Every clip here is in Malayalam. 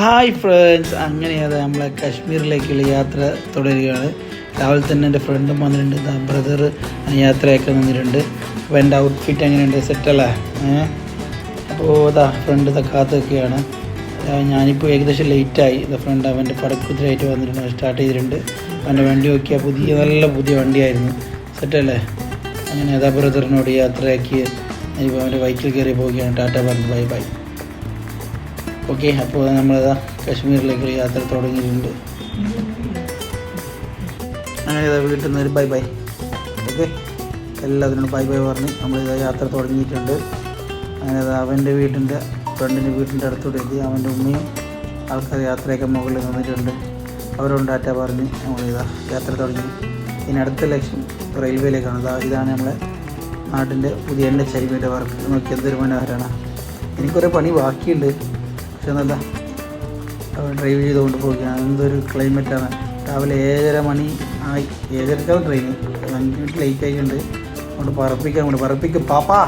ഹായ് ഫ്രണ്ട്സ് അങ്ങനെ അത് നമ്മളെ കാശ്മീരിലേക്കുള്ള യാത്ര തുടരുകയാണ്. രാവിലെ തന്നെ എന്റെ ഫ്രണ്ടും വന്നിട്ടുണ്ട്. ബ്രദർ യാത്രയൊക്കെ വന്നിട്ടുണ്ട് അപ്പോൾ എന്റെ ഔട്ട്ഫിറ്റ് എങ്ങനെയുണ്ട്? സെറ്റല്ലേ അപ്പോൾ അതാ ഫ്രണ്ട് ഇതാ കാത്തൊക്കെയാണ് ഞാനിപ്പോൾ ഏകദേശം ലേറ്റായി ഇതാ ഫ്രണ്ട് അവന്റെ പടക്കുതിരായിട്ട് വന്നിട്ടുണ്ട്. സ്റ്റാർട്ട് ചെയ്തിട്ടുണ്ട്. അവന്റെ വണ്ടി നോക്കിയാൽ പുതിയ നല്ല പുതിയ വണ്ടിയായിരുന്നു. സെറ്റല്ലേ അങ്ങനെ അതാ ബ്രദറിനോട് യാത്രയാക്കി. ഇപ്പോൾ അവന്റെ ബൈക്കിൽ കയറി പോവുകയാണ്. ടാറ്റ പറഞ്ഞു. By bye. ഓക്കെ അപ്പോൾ നമ്മളിതാ കാശ്മീരിലേക്കുള്ള യാത്ര തുടങ്ങിയിട്ടുണ്ട്. അങ്ങനെ ഇതാ വീട്ടിൽ നിന്ന് ഒരു ബൈ ബൈ ഓക്കെ എല്ലാത്തിനോടും ബൈ ബൈ പറഞ്ഞ് നമ്മളിതാ യാത്ര തുടങ്ങിയിട്ടുണ്ട്. അങ്ങനെ ഇതാ അവന്റെ വീട്ടിന്റെ ഫ്രണ്ടിന്റെ വീട്ടിന്റെ അടുത്തോട്ട് എത്തി. അവന്റെ ഉമ്മയും ആൾക്കാർ യാത്രയൊക്കെ മുകളിൽ നിന്നിട്ടുണ്ട്. അവരോട് ടാറ്റ പറഞ്ഞ് നമ്മളിതാ യാത്ര തുടങ്ങി. ഇനി അടുത്ത ലക്ഷ്യം റെയിൽവേയിലേക്കാണ്. ഇതാ ഇതാണ് നമ്മളെ നാട്ടിന്റെ പുതിയ എന്റെ ചരിവിന്റെ വർക്ക്. നോക്കി എന്തൊരു മനോഹരമാണ് എനിക്കൊരു പണി ബാക്കിയുണ്ട്. പക്ഷെ നല്ല ഡ്രൈവ് ചെയ്തുകൊണ്ട് പോവുകയാണ്. എന്തൊരു ക്ലൈമറ്റാണ് രാവിലെ ഏഴര മണി ആയി. ഏഴരക്കാവും ട്രെയിൻ അഞ്ച് മിനിറ്റ് ലേറ്റ് ആയിട്ടുണ്ട്. അതുകൊണ്ട് പറപ്പിക്കാൻ കൊണ്ട് പറപ്പിക്കും പാപ്പാ.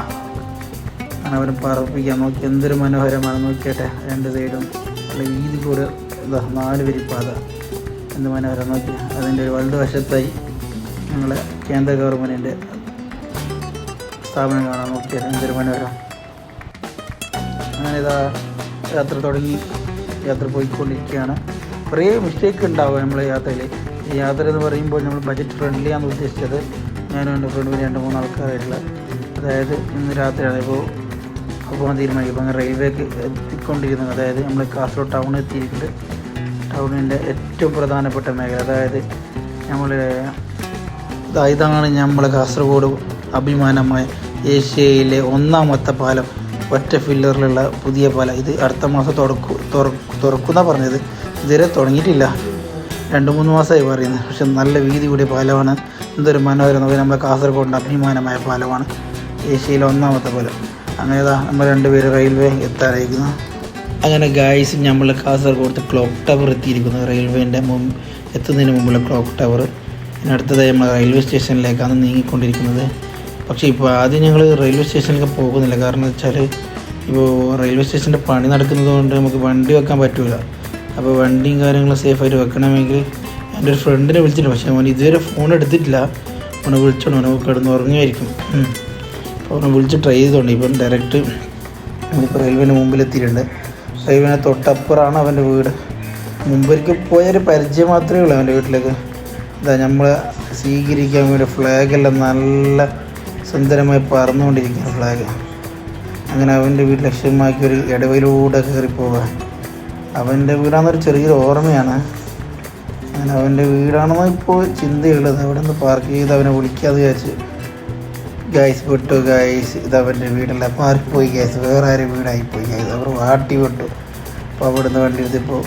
ആണ് അവരെ പറപ്പിക്കാൻ നോക്കി. എന്തൊരു മനോഹരമാണ്. നോക്കിയട്ടെ രണ്ട് സൈഡും. അല്ല വീതി കൂടെ ഇതാ നാല് വരിപ്പാത എന്ത് മനോഹരം. നോക്കി. അതിന്റെ ഒരു വലത് വശത്തായി ഞങ്ങളെ കേന്ദ്ര ഗവൺമെന്റിന്റെ സ്ഥാപനം കാണാൻ നോക്കിയത് എന്തൊരു മനോഹരം. അങ്ങനെ ഇതാ യാത്ര തുടങ്ങി യാത്ര പോയിക്കൊണ്ടിരിക്കുകയാണ്. കുറേ മിസ്റ്റേക്ക് ഉണ്ടാവും നമ്മളെ യാത്രയിൽ യാത്ര എന്ന് പറയുമ്പോൾ നമ്മൾ ബജറ്റ് ഫ്രണ്ട്ലിയാണ് ഉദ്ദേശിച്ചത്. ഞാനും എന്റെ ഫ്രണ്ടും രണ്ട് മൂന്ന് ആൾക്കാരായിട്ടുള്ള. അതായത് ഇന്ന് രാത്രിയാണ് ഇപ്പോൾ പോകാൻ തീരുമാനിക്കും അങ്ങനെ റെയിൽവേക്ക് എത്തിക്കൊണ്ടിരിക്കുന്നത്. അതായത് നമ്മൾ കാസർഗോഡ് ടൗൺ എത്തിയിട്ടുണ്ട്. ടൗണിന്റെ ഏറ്റവും പ്രധാനപ്പെട്ട മേഖല. അതായത് നമ്മൾ ഇതാ ഇതാണ് നമ്മളെ കാസർഗോഡ് അഭിമാനമായ ഏഷ്യയിലെ ഒന്നാമത്തെ പാലം. ഒറ്റ ഫില്ലറിലുള്ള പുതിയ പാലം. ഇത് അടുത്ത മാസം തുറക്കു തുറക്കുന്ന പറഞ്ഞത്. ഇതുവരെ തുടങ്ങിയിട്ടില്ല. രണ്ട് മൂന്ന് മാസമായി പറയുന്നത് പക്ഷെ നല്ല വീതി കൂടിയ പാലമാണ്. എന്തൊരു മനോഹരം. നമ്മളെ കാസർഗോഡിന്റെ അഭിമാനമായ പാലമാണ്. ഏഷ്യയിലെ ഒന്നാമത്തെ പാലം. അങ്ങനെതാ നമ്മൾ രണ്ടുപേര് റെയിൽവേ എത്താറായിരിക്കുന്നു. അങ്ങനെ ഗായ്സ് നമ്മൾ കാസർഗോഡത്തെ ക്ലോക്ക് ടവർ എത്തിയിരിക്കുന്നു. റെയിൽവേന്റെ മുമ്പ് എത്തുന്നതിന് മുമ്പുള്ള ക്ലോക്ക് ടവർ. ഇനി അടുത്തതായി നമ്മൾ റെയിൽവേ സ്റ്റേഷനിലേക്കാണ് നീങ്ങിക്കൊണ്ടിരിക്കുന്നത്. പക്ഷേ ഇപ്പോൾ ആദ്യം ഞങ്ങൾ റെയിൽവേ സ്റ്റേഷനിലേക്ക് പോകുന്നില്ല. കാരണം വെച്ചാൽ ഇപ്പോൾ റെയിൽവേ സ്റ്റേഷന്റെ പണി നടക്കുന്നത് കൊണ്ട് നമുക്ക് വണ്ടി വെക്കാൻ പറ്റില്ല അപ്പോൾ വണ്ടിയും കാര്യങ്ങളും സേഫായിട്ട് വെക്കണമെങ്കിൽ എന്റെ ഒരു ഫ്രണ്ടിനെ വിളിച്ചിട്ടുണ്ട്. പക്ഷേ അവൻ ഇതുവരെ ഫോൺ എടുത്തിട്ടില്ല. അവനെ വിളിച്ചോണം അവനെ കിടന്ന് ഉറങ്ങുമായിരിക്കും അപ്പോൾ അവനെ വിളിച്ച് ട്രൈ ചെയ്തോണ്ട് ഇപ്പം ഡയറക്റ്റ് നമ്മളിപ്പോൾ റെയിൽവേന്റെ മുമ്പിലെത്തിയിട്ടുണ്ട് റെയിൽവേനെ തൊട്ടപ്പുറമാണ് അവന്റെ വീട്. മുമ്പൊരിക്കൽ പോയൊരു പരിചയം മാത്രമേ ഉള്ളൂ അവന്റെ വീട്ടിലേക്ക്. ഇതാ നമ്മൾ സ്വീകരിക്കാൻ വേണ്ടി ഫ്ലാഗെല്ലാം നല്ല സുന്ദരമായി പറന്നുകൊണ്ടിരിക്കുന്ന ഫ്ലാഗ് അങ്ങനെ അവന്റെ വീട് ലക്ഷ്യമാക്കി ഒരു ഇടവയിലൂടെ കയറി പോവുക അവന്റെ വീടാണെന്നൊരു ചെറിയൊരു ഓർമ്മയാണ്. അങ്ങനെ അവന്റെ വീടാണെന്ന് ഇപ്പോൾ ചിന്തയുള്ളത്. അവിടെ നിന്ന് പാർക്ക് ചെയ്ത് അവനെ വിളിക്കാതെ വിചാരിച്ച്. ഗൈസ് വിട്ടു ഗൈസ് ഇത് അവന്റെ വീടല്ല. പാർക്ക് പോയി ഗൈസ് വേറെ ആരും വീടായിപ്പോയി ഗൈസ് അവർ വാട്ടി വിട്ടു. അപ്പോൾ അവിടുന്ന് വണ്ടി എടുത്തിപ്പോൾ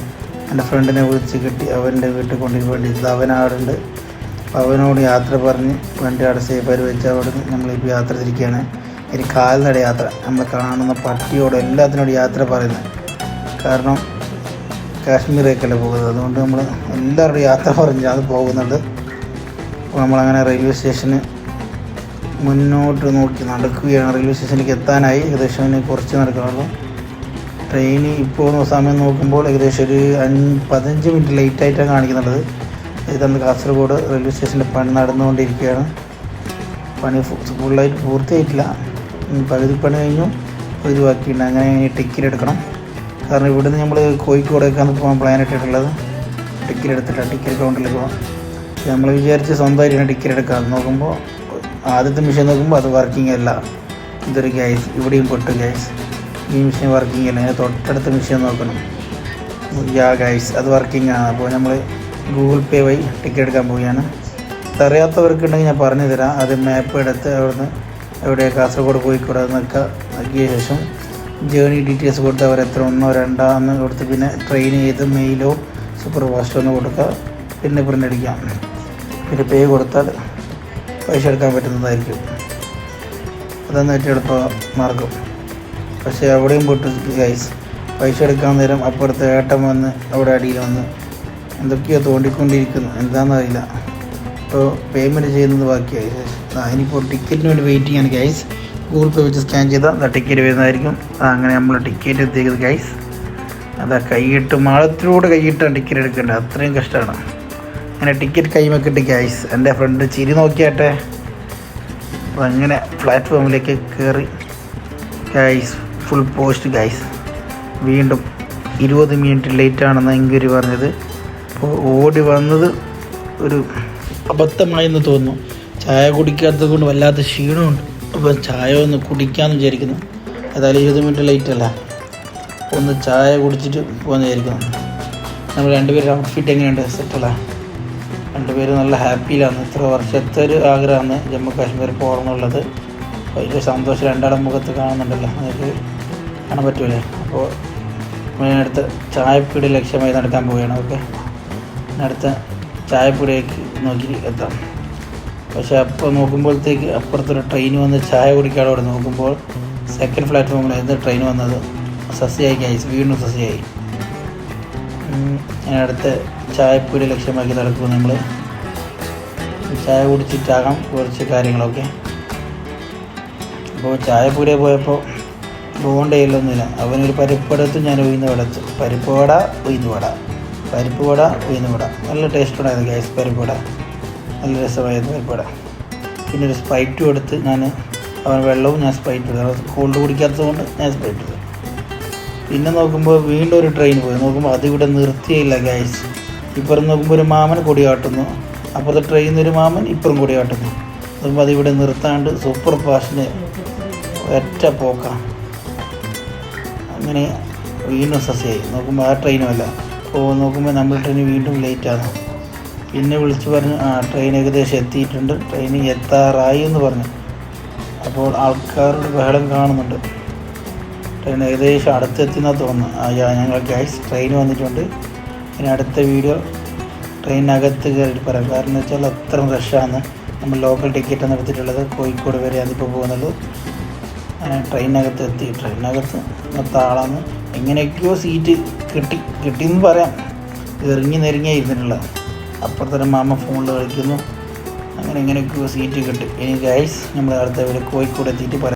എന്റെ ഫ്രണ്ടിനെ വിളിച്ച് കിട്ടി അവന്റെ വീട്ടിൽ കൊണ്ടുപോയി. വേണ്ടി ഇത് അവനാടുണ്ട്. അവനോട് യാത്ര പറഞ്ഞ് വണ്ടി അവിടെ സേഫായിട്ട് വെച്ച് അവിടെ നിന്ന് നമ്മളിപ്പോൾ യാത്ര തിരിക്കുകയാണ്. ഇനി കാൽനട യാത്ര നമ്മൾ കാണുന്ന പട്ടിയോട് എല്ലാത്തിനോട് യാത്ര പറയുന്നത്. കാരണം കാശ്മീരേക്കല്ലേ പോകുന്നത്. അതുകൊണ്ട് നമ്മൾ എല്ലാവരോടും യാത്ര പറഞ്ഞാണ് പോകുന്നുണ്ട്. അപ്പോൾ നമ്മളങ്ങനെ റെയിൽവേ സ്റ്റേഷന് മുന്നോട്ട് നോക്കി നടക്കുകയാണ്. റെയിൽവേ സ്റ്റേഷനിലേക്ക് എത്താനായി. ഏകദേശം അതിന് കുറച്ച് നടക്കാനുള്ളൂ. ട്രെയിൻ ഇപ്പോൾ സമയം നോക്കുമ്പോൾ ഏകദേശം ഒരു അഞ്ച് പതിനഞ്ച് മിനിറ്റ് ലേറ്റായിട്ടാണ് കാണിക്കുന്നുള്ളത് ഇതാണ് കാസർഗോഡ് റെയിൽവേ സ്റ്റേഷന്റെ പണി നടന്നുകൊണ്ടിരിക്കുകയാണ്. പണി ഫുള്ളായിട്ട് പൂർത്തിയായിട്ടില്ല. പകുതി പണി കഴിഞ്ഞു പകുതി ബാക്കിയുണ്ട്. അങ്ങനെ ടിക്കറ്റ് എടുക്കണം. കാരണം ഇവിടുന്ന് നമ്മൾ കോഴിക്കോടേക്കാണ് പോകാൻ പ്ലാൻ ഇട്ടിട്ടുള്ളത്. ടിക്കറ്റ് എടുത്തില്ല ടിക്കറ്റ് കൗണ്ടറിൽ പോകാം നമ്മൾ വിചാരിച്ച് സ്വന്തമായിട്ടാണ് ടിക്കറ്റ് എടുക്കാം നോക്കുമ്പോൾ ആദ്യത്തെ മെഷീൻ നോക്കുമ്പോൾ അത് വർക്കിംഗ് അല്ല. ഇതൊരു ഗ്യാസ് ഇവിടെയും പൊട്ടു ഗ്യാസ് ഈ മെഷീൻ വർക്കിംഗ് അല്ല. അതിന് തൊട്ടടുത്ത മെഷീൻ നോക്കണം. ഗൈസ് അത് വർക്കിംഗ് ആണ് അപ്പോൾ നമ്മൾ ഗൂഗിൾ പേ വഴി ടിക്കറ്റ് എടുക്കാൻ പോവുകയാണ്. അറിയാത്തവർക്കുണ്ടെങ്കിൽ ഞാൻ പറഞ്ഞു തരാം. അത് മാപ്പ് എടുത്ത് അവിടുന്ന് എവിടെ കാസർഗോഡ് പോയി കൂടെ നിൽക്കുക നൽകിയ ശേഷം ജേണി ഡീറ്റെയിൽസ് കൊടുത്ത് അവർ എത്ര ഒന്നോ രണ്ടോ എന്ന് കൊടുത്ത് പിന്നെ ട്രെയിൻ ചെയ്ത് മെയിലോ സൂപ്പർ ഫാസ്റ്റോ ഒന്ന് കൊടുക്കുക. പിന്നെ പ്രിന്റ് അടിക്കാം. പിന്നെ പേ കൊടുത്താൽ പൈസ എടുക്കാൻ പറ്റുന്നതായിരിക്കും. അതാണ് ഏറ്റവും എളുപ്പ മാർഗം. പക്ഷേ അവിടെയും പൊട്ടി ഗൈസ് പൈസ എടുക്കാൻ നേരം അപ്പുറത്ത് ഏട്ടം വന്ന് അവിടെ അടിയിൽ വന്ന് എന്തൊക്കെയോ തോണ്ടിക്കൊണ്ടിരിക്കുന്നു. എന്താണെന്നറിയില്ല ഇപ്പോൾ പേയ്മെന്റ് ചെയ്യുന്നത് ബാക്കിയായി. ഇനിയിപ്പോൾ ടിക്കറ്റിന് വേണ്ടി വെയിറ്റ് ചെയ്യാണ് ഗൈസ് ഗൂഗിൾ പേ വെച്ച് സ്കാൻ ചെയ്താൽ ടിക്കറ്റ് വരുന്നതായിരിക്കും. അങ്ങനെ നമ്മൾ ടിക്കറ്റ് എത്തിയത് ഗൈസ് അതാ കൈയിട്ട് മാളത്തിലൂടെ കൈയിട്ടാണ് ടിക്കറ്റ് എടുക്കേണ്ടത്. അത്രയും കഷ്ടമാണ് അങ്ങനെ ടിക്കറ്റ് കൈമൊക്കെ ഗൈസ് എന്റെ ഫ്രണ്ട് ചിരി നോക്കിയാട്ടെ. അങ്ങനെ പ്ലാറ്റ്ഫോമിലേക്ക് കയറി ഗൈസ് ഫുൾ പോസ്റ്റ് ഗൈസ് വീണ്ടും ഇരുപത് മിനിറ്റ് ലേറ്റ് ആണെന്ന് എങ്കിൽ പറഞ്ഞത്. അപ്പോൾ ഓടി വന്നത് ഒരു അബദ്ധമായെന്ന് തോന്നുന്നു. ചായ കുടിക്കാത്തത് കൊണ്ട് വല്ലാത്ത ക്ഷീണമുണ്ട്. അപ്പോൾ ചായ ഒന്ന് കുടിക്കാമെന്ന് വിചാരിക്കുന്നു. ഏതായാലും ഇരുപത് മിനിറ്റ് ലേറ്റ് അല്ല? ഒന്ന് ചായ കുടിച്ചിട്ട് പോകാമെന്ന് വിചാരിക്കുന്നു. നമ്മൾ രണ്ടുപേരും ഔട്ട്ഫിറ്റ് എങ്ങനെയുണ്ട്? സെറ്റല്ല രണ്ടുപേരും നല്ല ഹാപ്പിയിലാണ് ഇത്ര വർഷത്തെ ഒരു ആഗ്രഹമാണ് ജമ്മു കാശ്മീർ പോകണം എന്നുള്ളത് വലിയ സന്തോഷം രണ്ടാടം മുഖത്ത് കാണുന്നുണ്ടല്ലോ. അതൊക്കെ കാണാൻ പറ്റൂലേ? അപ്പോൾ അടുത്ത ചായപ്പീടി ലക്ഷ്യമായി നടക്കാൻ പോവുകയാണ്. ഓക്കെ? അടുത്ത ചായപ്പീടിയേക്ക് നോക്കി എത്താം. പക്ഷേ അപ്പോൾ നോക്കുമ്പോഴത്തേക്ക് അപ്പുറത്തൊരു ട്രെയിൻ വന്ന് ചായ കുടിക്കാതെ അവിടെ നോക്കുമ്പോൾ സെക്കൻഡ് പ്ലാറ്റ്ഫോമിലായിരുന്നു ട്രെയിൻ വന്നത് സസ്യയായി വീണ്ടും സസ്യയായി. ഞാൻ അടുത്ത ചായപ്പീടി ലക്ഷ്യമാക്കി നടക്കും നമ്മൾ ചായ കുടിച്ചിട്ടാകാം കുറച്ച് കാര്യങ്ങളൊക്കെ അപ്പോൾ ചായപ്പീടിയെ പോയപ്പോൾ പോകേണ്ടയില്ലൊന്നുമില്ല അവനൊരു പരിപ്പടത്ത് ഞാൻ ഉയർന്ന വിടച്ചു പരിപ്പ് വട ഉയർന്ന വട. പരിപ്പ് വട ഉയർന്ന വട. നല്ല ടേസ്റ്റ് ഉണ്ടായിരുന്നു ഗ്യാസ് പരിപ്പ് വട. നല്ല രസമായിരുന്നു പരിപ്പ് വട. പിന്നെ ഒരു സ്പൈറ്റും എടുത്ത് ഞാൻ അവൻ വെള്ളവും ഞാൻ സ്പ്രൈറ്റ് എടുത്തു കോൾഡ് കുടിക്കാത്തത് കൊണ്ട് ഞാൻ സ്പൈറ്റ് എടുത്തു പിന്നെ നോക്കുമ്പോൾ വീണ്ടും ഒരു ട്രെയിൻ പോയി. നോക്കുമ്പോൾ അതിവിടെ നിർത്തിയില്ല ഗ്യാസ് ഇപ്പുറം നോക്കുമ്പോൾ ഒരു മാമൻ കൊടി കാട്ടുന്നു. അപ്പുറത്തെ ട്രെയിനിൽ ഒരു മാമൻ ഇപ്പുറം കൊടി കാട്ടുന്നു. നോക്കുമ്പോൾ അതിവിടെ നിർത്താണ്ട് സൂപ്പർ ഫാസ്റ്റിന് ഒറ്റ പോക്കാണ് അങ്ങനെ വീണ്ടും സസ്യമായി നോക്കുമ്പോൾ ആ ട്രെയിനും അല്ല. അപ്പോൾ നോക്കുമ്പോൾ നമ്മൾ ട്രെയിൻ വീണ്ടും ലേറ്റാണ് പിന്നെ വിളിച്ച് പറഞ്ഞു ആ ട്രെയിൻ ഏകദേശം എത്തിയിട്ടുണ്ട്. ട്രെയിൻ എത്താറായി എന്ന് പറഞ്ഞു. അപ്പോൾ ആൾക്കാരുടെ ബഹളം കാണുന്നുണ്ട്. ട്രെയിൻ ഏകദേശം അടുത്തെത്തിയെന്നാണ് തോന്നുന്നു. ആ യാ ഞങ്ങൾ ഗൈസ് ട്രെയിൻ വന്നിട്ടുണ്ട്. ഇനി അടുത്ത വീഡിയോ ട്രെയിനകത്ത് കയറിയിട്ട് പറയാം. കാരണം വെച്ചാൽ അത്ര റഷാണ് നമ്മൾ ലോക്കൽ ടിക്കറ്റാണ് എടുത്തിട്ടുള്ളത്. കോഴിക്കോട് വരെയാണ് ഇപ്പോൾ പോകുന്നത്. അങ്ങനെ ട്രെയിനകത്ത് എത്തി. ട്രെയിനകത്ത് ആളാണ്. എങ്ങനെയൊക്കെയോ സീറ്റ് കിട്ടി കിട്ടിയെന്ന് പറയാം. എറിഞ്ഞ് നെരിഞ്ഞേ ഇരുന്നിട്ടുള്ളത്. അപ്പുറത്തൊരു മാമ ഫോണിൽ കളിക്കുന്നു. അങ്ങനെ എങ്ങനെയൊക്കെയോ സീറ്റ് കിട്ടി. ഇനി ഗൈസ് നമ്മൾ അടുത്ത വീട് കോഴിക്കോട് എത്തിയിട്ട് പറയാം.